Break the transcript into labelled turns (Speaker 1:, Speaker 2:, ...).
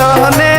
Speaker 1: ચંદને